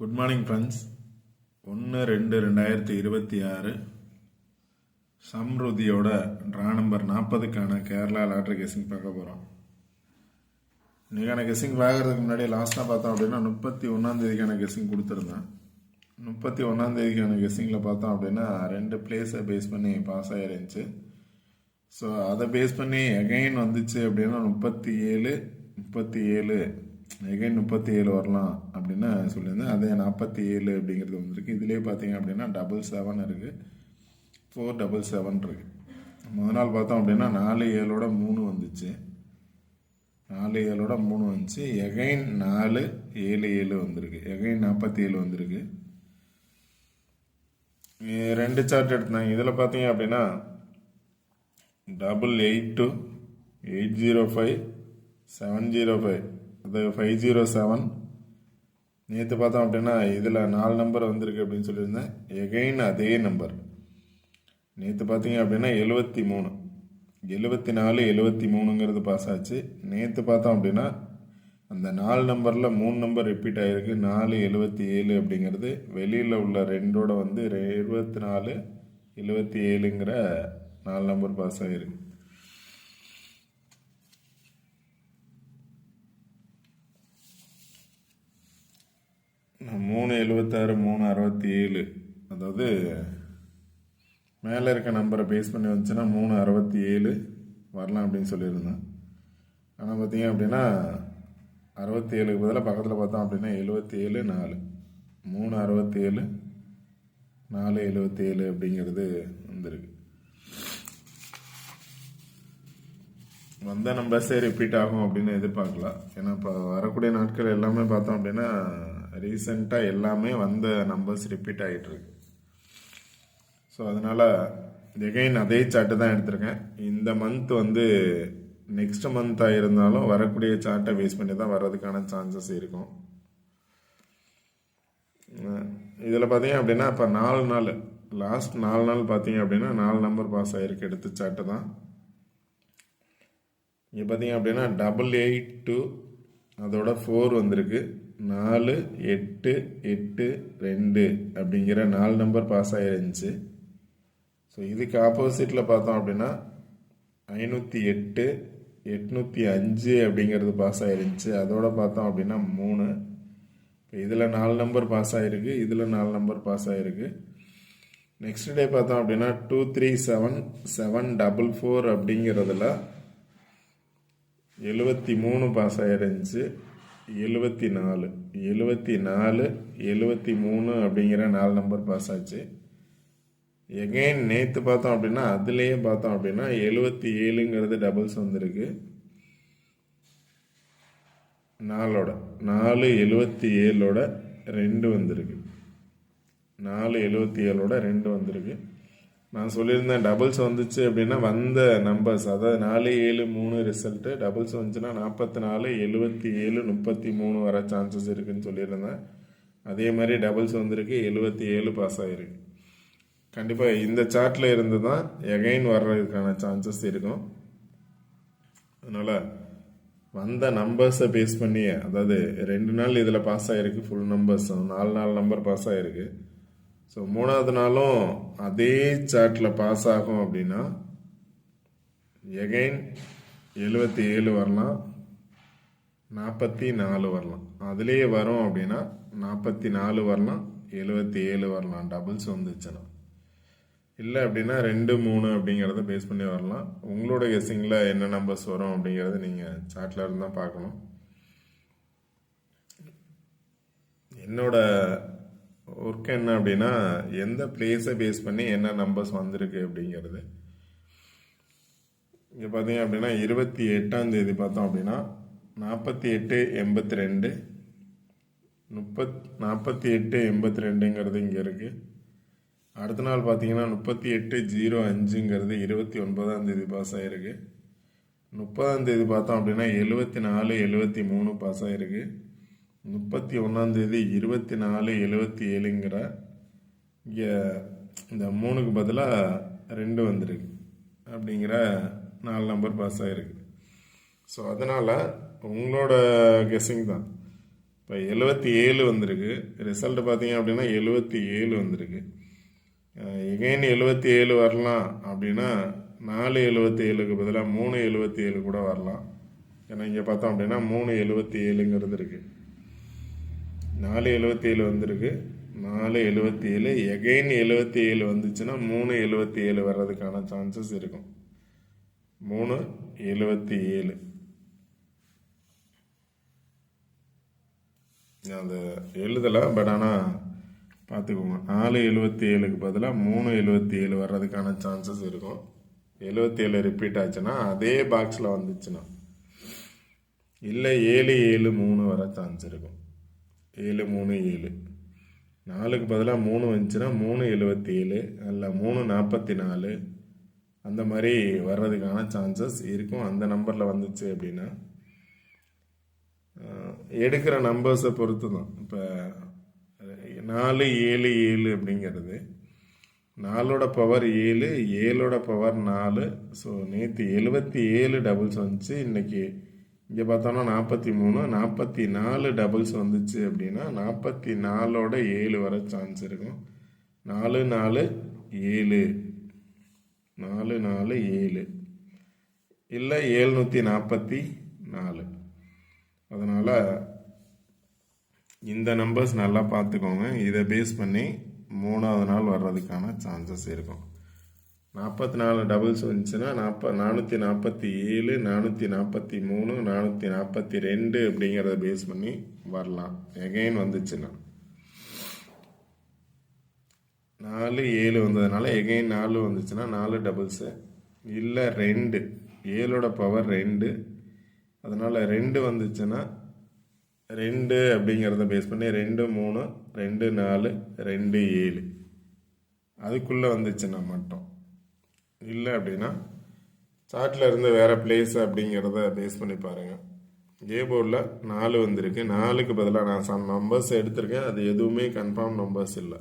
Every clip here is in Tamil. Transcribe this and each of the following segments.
குட் மார்னிங் ஃப்ரெண்ட்ஸ் ஒன்று ரெண்டு ரெண்டாயிரத்தி இருபத்தி ஆறு. சம்ருதியோட ட்ரா நம்பர் நாற்பதுக்கான கேரளா லாட்ரி கெஸிங் பார்க்க போகிறோம் இன்றைக்கான கெஸிங் பார்க்குறதுக்கு முன்னாடி லாஸ்ட்டாக பார்த்தோம் அப்படின்னா முப்பத்தி ஒன்றாந்தேதிக்கான கெஸிங் கொடுத்துருந்தேன். முப்பத்தி ஒன்றாந்தேதிக்கான கெஸிங்கில் பார்த்தோம் அப்படின்னா ரெண்டு பிளேஸை பேஸ் பண்ணி பாஸ் ஆகிருந்துச்சு ஸோ அதை பேஸ் பண்ணி எகைன் வந்துச்சு அப்படின்னா முப்பத்தி ஏழு முப்பத்தி ஏழு. எகைன் முப்பத்தி ஏழு வரலாம் அப்படின்னு சொல்லியிருந்தேன். அதே நாற்பத்தி ஏழு அப்படிங்கிறது வந்திருக்கு. இதுலேயே பார்த்தீங்க அப்படின்னா டபுள் செவன் இருக்குது ஃபோர் டபுள் செவன் இருக்குது முதல் நாள் பார்த்தோம் அப்படின்னா நாலு ஏழோட மூணு வந்துச்சு. நாலு ஏழோட மூணு வந்துச்சு. எகைன் நாலு ஏழு ஏழு வந்திருக்கு. எகைன் நாற்பத்தி ஏழு வந்திருக்கு ரெண்டு சார்ட் எடுத்தாங்க இதில் பார்த்தீங்க அப்படின்னா double eight two eight zero five seven zero five அது ஃபைவ் ஜீரோ செவன் நேற்று பார்த்தோம் அப்படின்னா இதில் நாலு நம்பர் வந்திருக்கு அப்படின்னு சொல்லியிருந்தேன். எகைன் அதே நம்பர் நேற்று பார்த்தீங்க அப்படின்னா எழுபத்தி மூணு. எழுபத்தி நாலு எழுபத்தி மூணுங்கிறது பாஸ் ஆச்சு. நேற்று பார்த்தோம் அப்படின்னா அந்த நாலு நம்பரில் மூணு நம்பர் ரிப்பீட் ஆகிருக்கு நாலு எழுபத்தி ஏழு அப்படிங்கிறது. வெளியில் உள்ள ரெண்டோட வந்து இருபத்தி நாலு எழுபத்தி ஏழுங்கிற நாலு நம்பர் பாஸ் ஆகிருக்கு மூணு எழுபத்தாறு மூணு அறுபத்தி ஏழு அதாவது மேலே இருக்க நம்பரை பேஸ் பண்ணி வந்துச்சுன்னா மூணு அறுபத்தி ஏழு வரலாம் அப்படின்னு சொல்லியிருந்தேன் ஆனால் பார்த்தீங்க அப்படின்னா அறுபத்தி ஏழுக்கு பதிலாக பக்கத்தில் பார்த்தோம் அப்படின்னா எழுபத்தி ஏழு நாலு. மூணு அறுபத்தி ஏழு நாலு எழுபத்தி ஏழு அப்படிங்கிறது வந்திருக்கு. வந்த நம்பர்ஸே ரிப்பீட் ஆகும் அப்படின்னு எதிர்பார்க்கலாம். ஏன்னா இப்போ வரக்கூடிய நாட்கள் எல்லாமே பார்த்தோம் அப்படின்னா ரீசெண்டாக எல்லாமே வந்த நம்பர்ஸ் ரிப்பீட் ஆகிட்டுருக்கு ஸோ அதனால் எகைன் அதே சார்ட்டு தான் எடுத்திருக்கேன். இந்த மந்த் வந்து நெக்ஸ்ட் மந்த்தாக இருந்தாலும் வரக்கூடிய சார்ட்டை வேஸ்ட் பண்ணி தான் வர்றதுக்கான சான்சஸ் இருக்கும். இதில் பார்த்தீங்க அப்படின்னா இப்போ நாலு நாள் லாஸ்ட் நாலு நாள் பார்த்தீங்க அப்படின்னா நாலு நம்பர் பாஸ் ஆகிருக்கு எடுத்த சார்ட்டு தான். இங்கே பார்த்தீங்க அப்படின்னா டபுள் எயிட் டூ அதோட ஃபோர் வந்திருக்கு. நாலு எட்டு எட்டு ரெண்டு அப்படிங்கிற நாலு நம்பர் பாஸ் ஆகிருந்துச்சு ஸோ இதுக்கு ஆப்போசிட்டில் பார்த்தோம் அப்படின்னா ஐநூற்றி எட்டு எட்நூற்றி அஞ்சு அப்படிங்கிறது பாஸ் ஆகிருந்துச்சு அதோட பார்த்தோம் அப்படின்னா மூணு. இப்போ இதில் நாலு நம்பர் பாஸ் ஆகிருக்கு இதில் நாலு நம்பர் பாஸ் ஆகிருக்கு நெக்ஸ்ட் டே பார்த்தோம் அப்படின்னா two three seven seven double four அப்படிங்கிறதுல எழுபத்தி மூணு பாஸ் ஆகிருந்துச்சு எழுபத்தி நாலு எழுபத்தி நாலு எழுபத்தி மூணு அப்படிங்கிற நாலு நம்பர் பாஸ் ஆச்சு. எகைன் நேற்று பார்த்தோம் அப்படின்னா அதுலேயே பார்த்தோம் அப்படின்னா எழுபத்தி ஏழுங்கிறது டபுள்ஸ் வந்திருக்கு. நாலோட நாலு எழுபத்தி ஏழோட ரெண்டு வந்திருக்கு. நாலு எழுபத்தி ஏழோட ரெண்டு வந்திருக்கு. நான் சொல்லியிருந்தேன் டபுள்ஸ் வந்துச்சு அப்படின்னா வந்த நம்பர்ஸ் அதாவது நாலு ஏழு மூணு ரிசல்ட்டு டபுள்ஸ் வந்துச்சுன்னா நாற்பத்தி நாலு எழுபத்தி ஏழு முப்பத்தி மூணு வர சான்சஸ் இருக்குன்னு சொல்லியிருந்தேன். அதே மாதிரி டபுள்ஸ் வந்திருக்கு எழுபத்தி ஏழு பாஸ் ஆகிருக்கு கண்டிப்பாக இந்த சார்ட்டில் இருந்து தான் எகைன் வர்றதுக்கான சான்சஸ் இருக்கும். அதனால் வந்த நம்பர்ஸை பேஸ் பண்ணி அதாவது ரெண்டு நாள் இதில் பாஸ் ஆகிருக்கு ஃபுல் நம்பர்ஸ் நாலு நாலு நம்பர் பாஸ் ஆகிருக்கு ஸோ மூணாவது நாளும் அதே சார்ட்டில் பாஸ் ஆகும் அப்படின்னா எகைன் எழுபத்தி ஏழு வரலாம் நாற்பத்தி நாலு வரலாம். அதுலேயே வரும் அப்படின்னா நாற்பத்தி நாலு வரலாம் எழுபத்தி ஏழு வரலாம். டபுள்ஸ் வந்துச்சுன்னா. இல்லை அப்படின்னா ரெண்டு மூணு அப்படிங்கிறத பேஸ் பண்ணி வரலாம். உங்களோட கெஸ்ஸிங்கில் என்ன நம்பர்ஸ் வரும் அப்படிங்கிறத நீங்கள் சார்ட்டில் இருந்து தான் பார்க்கணும். என்னோட ஒர்க் என்ன அப்படின்னா எந்த பிளேஸை பேஸ் பண்ணி என்ன நம்பர்ஸ் வந்திருக்கு அப்படிங்கிறது. இங்கே பார்த்தீங்க அப்படின்னா இருபத்தி எட்டாம் தேதி பார்த்தோம் அப்படின்னா நாற்பத்தி எட்டு எண்பத்தி ரெண்டு முப்பத் நாற்பத்தி எட்டு எண்பத்தி ரெண்டுங்கிறது இங்கே இருக்குது அடுத்த நாள் பார்த்தீங்கன்னா முப்பத்தி எட்டு ஜீரோ அஞ்சுங்கிறது இருபத்தி ஒன்பதாம் தேதி பாஸ் ஆகிருக்கு முப்பதாம் தேதி பார்த்தோம் அப்படின்னா எழுபத்தி நாலு எழுபத்தி மூணு பாஸ் ஆகிருக்கு முப்பத்தி ஒன்றாந்தேதி இருபத்தி நாலு எழுபத்தி ஏழுங்கிற இங்கே இந்த மூணுக்கு பதிலாக ரெண்டு வந்திருக்கு அப்படிங்கிற நாலு நம்பர் பாஸ் ஆகிருக்கு ஸோ அதனால் உங்களோட கெஸ்ஸிங் தான். இப்போ எழுபத்தி ஏழு வந்திருக்கு. ரிசல்ட் பார்த்தீங்க அப்படின்னா எழுபத்தி ஏழு வந்திருக்கு. எகைன் எழுபத்தி ஏழு வரலாம் அப்படின்னா நாலு எழுபத்தி ஏழுக்கு பதிலாக மூணு எழுபத்தி ஏழு கூட வரலாம். ஏன்னா இங்கே பார்த்தோம் அப்படின்னா மூணு எழுபத்தி ஏழுங்கிறது இருக்குது நாலு எழுபத்தி ஏழு வந்திருக்கு. நாலு எழுபத்தி ஏழு எகைன் எழுபத்தி ஏழு வந்துச்சுன்னா மூணு எழுபத்தி ஏழு வர்றதுக்கான சான்சஸ் இருக்கும். மூணு எழுபத்தி ஏழு நான் அந்த எழுதலை பட் ஆனால் பார்த்துக்கோங்க. நாலு எழுபத்தி ஏழுக்கு பதிலாக மூணு எழுபத்தி ஏழு வர்றதுக்கான சான்சஸ் இருக்கும். எழுபத்தி ஏழு ரிப்பீட் ஆச்சுன்னா அதே பாக்ஸில் வந்துச்சுன்னா. இல்லை ஏழு ஏழு மூணு வர சான்ஸ் இருக்கும். ஏழு மூணு ஏழு. நாலுக்கு பதிலாக மூணு வந்துச்சுன்னா மூணு எழுபத்தி ஏழு அல்ல மூணு நாற்பத்தி நாலு அந்த மாதிரி வர்றதுக்கான சான்சஸ் இருக்கும். அந்த நம்பரில் வந்துச்சு அப்படின்னா எடுக்கிற நம்பர்ஸை பொறுத்து தான் இப்போ நாலு ஏழு ஏழு அப்படிங்கிறது நாலோட பவர் ஏழு ஏழோட பவர் நாலு. ஸோ நேற்று எழுபத்தி ஏழு டபுள்ஸ் வந்துச்சு. இன்றைக்கி இங்கே பார்த்தோன்னா நாற்பத்தி மூணு நாற்பத்தி நாலு டபுள்ஸ் வந்துச்சு அப்படின்னா நாற்பத்தி நாலோட ஏழு வர சான்ஸ் இருக்கும். நாலு நாலு ஏழு. நாலு நாலு ஏழு. இல்லை ஏழ்நூற்றி நாற்பத்தி நாலு. அதனால் இந்த நம்பர்ஸ் நல்லா பார்த்துக்கோங்க. இதை பேஸ் பண்ணி மூணாவது நாள் வர்றதுக்கான சான்சஸ் இருக்கும். நாற்பத்தி நாலு டபுள்ஸ் வந்துச்சுன்னா நாற்ப நானூற்றி நாற்பத்தி ஏழு நானூற்றி நாற்பத்தி மூணு நானூற்றி நாற்பத்தி ரெண்டு அப்படிங்கிறத பேஸ் பண்ணி வரலாம். எகைன் வந்துச்சுன்னா. நாலு ஏழு வந்ததுனால எகைன் நாலு வந்துச்சுன்னா நாலு டபுள்ஸு இல்லை ரெண்டு. ஏழோட பவர் ரெண்டு. அதனால் ரெண்டு வந்துச்சுன்னா ரெண்டு அப்படிங்கிறத பேஸ் பண்ணி ரெண்டு மூணு ரெண்டு நாலு ரெண்டு ஏழு. அதுக்குள்ளே வந்துச்சுன்னா மட்டும். இல்லை அப்படின்னா சார்ட்டில் இருந்த வேறு பிளேஸ் அப்படிங்கிறத பேஸ் பண்ணி பாருங்கள் ஏ போர்டில் நாலு வந்திருக்கு. நாலுக்கு பதிலாக நான் சம் நம்பர்ஸ் எடுத்திருக்கேன். அது எதுவுமே கன்ஃபார்ம் நம்பர்ஸ் இல்லை.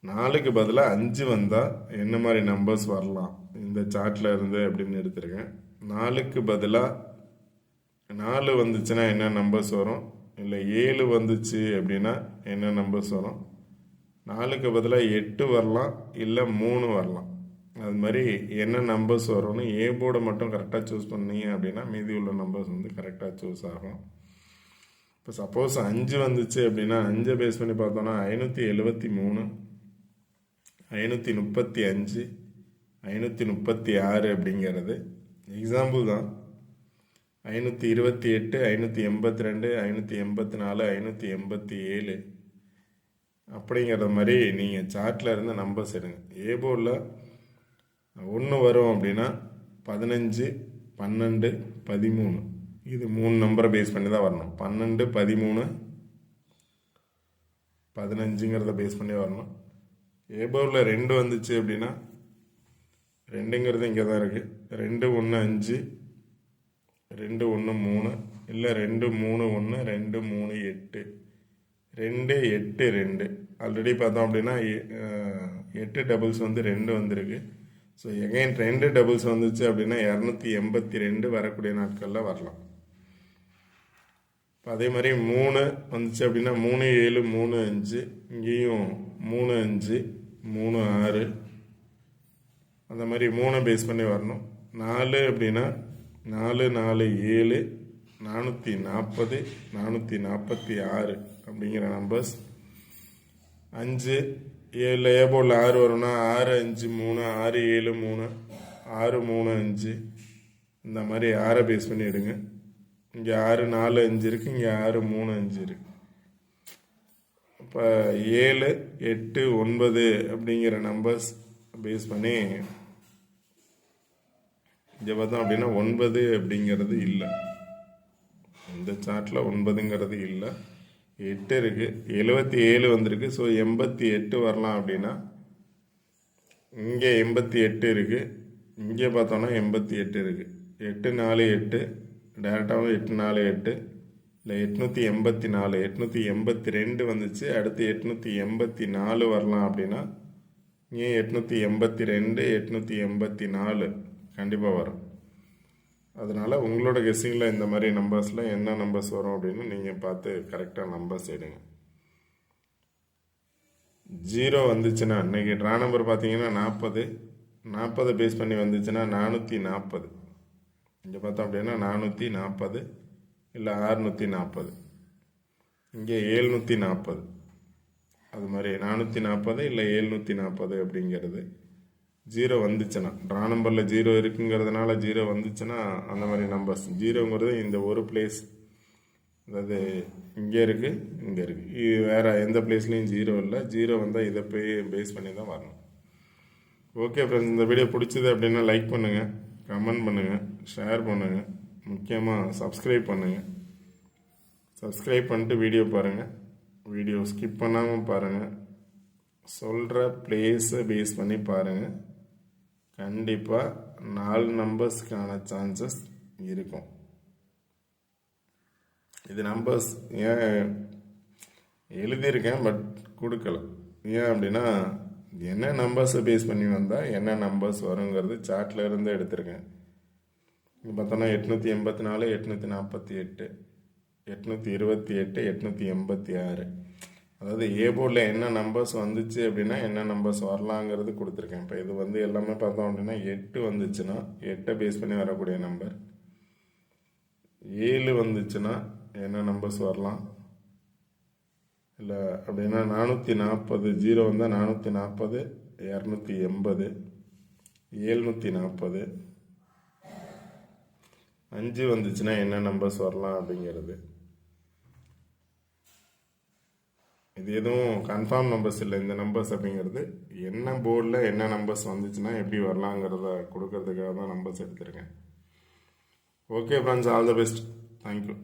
நாலுக்கு பதிலாக அஞ்சு வந்தால் என்ன மாதிரி நம்பர்ஸ் வரலாம்? இந்த சார்ட்டில் இருந்து அப்படின்னு எடுத்திருக்கேன். நாலுக்கு பதிலாக நாலு வந்துச்சுன்னா என்ன நம்பர்ஸ் வரும்? இல்லை ஏழு வந்துச்சு அப்படின்னா என்ன நம்பர்ஸ் வரும்? நாலுக்கு பதிலாக எட்டு வரலாம் இல்லை மூணு வரலாம். அது மாதிரி என்ன நம்பர்ஸ் வரும்னு ஏ போர்டை மட்டும் கரெக்டாக சூஸ் பண்ணீங்க அப்படின்னா மீதி உள்ள நம்பர்ஸ் வந்து கரெக்டாக சூஸ் ஆகும். இப்போ சப்போஸ் அஞ்சு வந்துச்சு அப்படின்னா அஞ்சை பேஸ் பண்ணி பார்த்தோன்னா ஐநூற்றி எழுபத்தி மூணு ஐநூற்றி முப்பத்தி அஞ்சு ஐநூற்றி முப்பத்தி ஆறு அப்படிங்கிறது எக்ஸாம்பிள் தான். ஐநூற்றி இருபத்தி எட்டு ஐநூற்றி எண்பத்தி ரெண்டு ஐநூற்றி எண்பத்தி நாலு ஐநூற்றி எண்பத்தி ஏழு. அப்படிங்கிற மாதிரி நீங்கள் சார்ட்டில் இருந்து நம்பர்ஸ் எடுங்க. ஏ போர்டில் ஒன்று வரும் அப்படின்னா பதினஞ்சு பன்னெண்டு பதிமூணு. இது மூணு நம்பரை பேஸ் பண்ணி தான் வரணும். பன்னெண்டு பதிமூணு பதினஞ்சுங்கிறத பேஸ் பண்ணி வரணும். ஏ போர்டில் ரெண்டு வந்துச்சு அப்படின்னா ரெண்டுங்கிறது இங்கே தான் இருக்குது ரெண்டு ஒன்று அஞ்சு ரெண்டு ஒன்று மூணு இல்லை ரெண்டு மூணு ஒன்று ரெண்டு மூணு எட்டு. ரெண்டு எட்டு ரெண்டு. ஆல்ரெடி பார்த்தோம் அப்படின்னா எ- எட்டு டபுள்ஸ் வந்து ரெண்டு வந்திருக்கு. ஸோ எகைன் ரெண்டு டபுள்ஸ் வந்துச்சு அப்படின்னா இரநூத்தி எண்பத்தி ரெண்டு வரக்கூடிய நாட்களில் வரலாம். இப்போ அதே மாதிரி மூணு வந்துச்சு அப்படின்னா மூணு ஏழு மூணு அஞ்சு இங்கேயும் மூணு அஞ்சு மூணு ஆறு. அந்த மாதிரி மூணை பேஸ் பண்ணி வரணும். நாலு அப்படின்னா நாலு நாலு ஏழு நானூற்றி நாற்பது நானூற்றி நாற்பத்தி ஆறு அப்படிங்கிற நம்பர்ஸ் அஞ்சு ஏழு ஏ போல் ஆறு வரும்னா ஆறு அஞ்சு மூணு ஆறு ஏழு மூணு ஆறு மூணு அஞ்சு. இந்த மாதிரி ஆறை பேஸ் பண்ணி எடுங்க. இங்கே ஆறு நாலு அஞ்சு இருக்குது இங்கே ஆறு மூணு அஞ்சு இருக்குது இப்போ ஏழு எட்டு ஒன்பது அப்படிங்கிற நம்பர்ஸ் பேஸ் பண்ணி இங்கே பார்த்தோம் அப்படின்னா ஒன்பது அப்படிங்கிறது இல்லை. இந்த சார்ட்டில் ஒன்பதுங்கிறது இல்லை. எட்டு இருக்குது எழுபத்தி ஏழு வந்திருக்கு. ஸோ எண்பத்தி எட்டு வரலாம் அப்படின்னா இங்கே எண்பத்தி எட்டு இருக்குது இங்கே பார்த்தோன்னா எண்பத்தி எட்டு இருக்குது எட்டு நாலு எட்டு டேரெக்டாகவும் எட்டு நாலு எட்டு இல்லை எட்நூற்றி எண்பத்தி நாலு எட்நூற்றி எண்பத்தி ரெண்டு வந்துச்சு. அடுத்து எட்நூற்றி எண்பத்தி நாலு வரலாம் அப்படின்னா இங்கே எட்நூற்றி எண்பத்தி ரெண்டு எட்நூற்றி எண்பத்தி நாலு கண்டிப்பாக வரும். அதனால் உங்களோட கெஸ்ஸிங்கில் இந்த மாதிரி நம்பர்ஸில் என்ன நம்பர்ஸ் வரும் அப்படின்னு நீங்கள் பார்த்து கரெக்டாக நம்பர்ஸ் எடுங்க. ஜீரோ வந்துச்சுன்னா இன்றைக்கி ட்ரா நம்பர் பார்த்தீங்கன்னா நாற்பது நாற்பதை பேஸ் பண்ணி வந்துச்சுன்னா நானூற்றி நாற்பது இங்கே பார்த்தோம் அப்படின்னா நானூற்றி நாற்பது இல்லை ஆறுநூற்றி நாற்பது இங்கே ஏழ்நூற்றி நாற்பது அது மாதிரி நானூற்றி நாற்பது இல்லை ஏழ்நூற்றி நாற்பது அப்படிங்கிறது. ஜீரோ வந்துச்சுன்னா ட்ரா நம்பரில் ஜீரோ இருக்குங்கிறதுனால ஜீரோ வந்துச்சுன்னா அந்த மாதிரி நம்பர்ஸ் ஜீரோங்கிறது இந்த ஒரு பிளேஸ் அதாவது இங்கே இருக்குது இங்கே இருக்குது இது வேறு எந்த பிளேஸ்லேயும் ஜீரோ இல்லை. ஜீரோ வந்தால் இதை போய் பேஸ் பண்ணி தான் வரணும். ஓகே ஃப்ரெண்ட்ஸ் இந்த வீடியோ பிடிச்சது அப்படின்னா லைக் பண்ணுங்கள் கமெண்ட் பண்ணுங்கள் ஷேர் பண்ணுங்கள் முக்கியமாக சப்ஸ்கிரைப் பண்ணுங்கள் சப்ஸ்கிரைப் பண்ணிட்டு வீடியோ பாருங்கள் வீடியோ ஸ்கிப் பண்ணாமல் பாருங்கள் சொல்கிற பிளேஸை பேஸ் பண்ணி பாருங்கள் கண்டிப்பாக நாலு நம்பர்ஸ்க்கான சான்சஸ் இருக்கும். இது நம்பர்ஸ் ஏன் எழுதியிருக்கேன் பட் கொடுக்கல. ஏன் அப்படின்னா என்ன நம்பர்ஸை பேஸ் பண்ணி வந்தால் என்ன நம்பர்ஸ் வருங்கிறது சார்ட்ல இருந்து எடுத்திருக்கேன். இங்கே பார்த்தோன்னா எட்நூற்றி எண்பத்தி நாலு எட்நூற்றி நாற்பத்தி எட்டு எட்நூற்றி இருபத்தி எட்டு எட்நூற்றி எண்பத்தி ஆறு. அதாவது ஏ போர்டில் என்ன நம்பர்ஸ் வந்துச்சு அப்படின்னா என்ன நம்பர்ஸ் வரலாங்கிறது கொடுத்துருக்கேன். இப்போ இது வந்து எல்லாமே பார்த்தோம் அப்படின்னா எட்டு வந்துச்சுன்னா எட்டை பேஸ் பண்ணி வரக்கூடிய நம்பர் ஏழு வந்துச்சுன்னா என்ன நம்பர்ஸ் வரலாம்? இல்லை அப்படின்னா நானூற்றி நாற்பது ஜீரோ வந்தால் நானூற்றி நாற்பது இரநூத்தி எண்பது ஏழ்நூற்றி நாற்பது அஞ்சு வந்துச்சுன்னா என்ன நம்பர்ஸ் வரலாம் அப்படிங்கிறது. இது எதுவும் கன்ஃபார்ம் நம்பர்ஸ் இல்லை. இந்த நம்பர்ஸ் அப்படிங்கிறது என்ன போர்டில் என்ன நம்பர்ஸ் வந்துச்சுன்னா எப்படி வரலாங்கிறத கொடுக்கறதுக்காக தான் நம்பர்ஸ் எடுத்துருக்கேன். Okay friends all the best thank you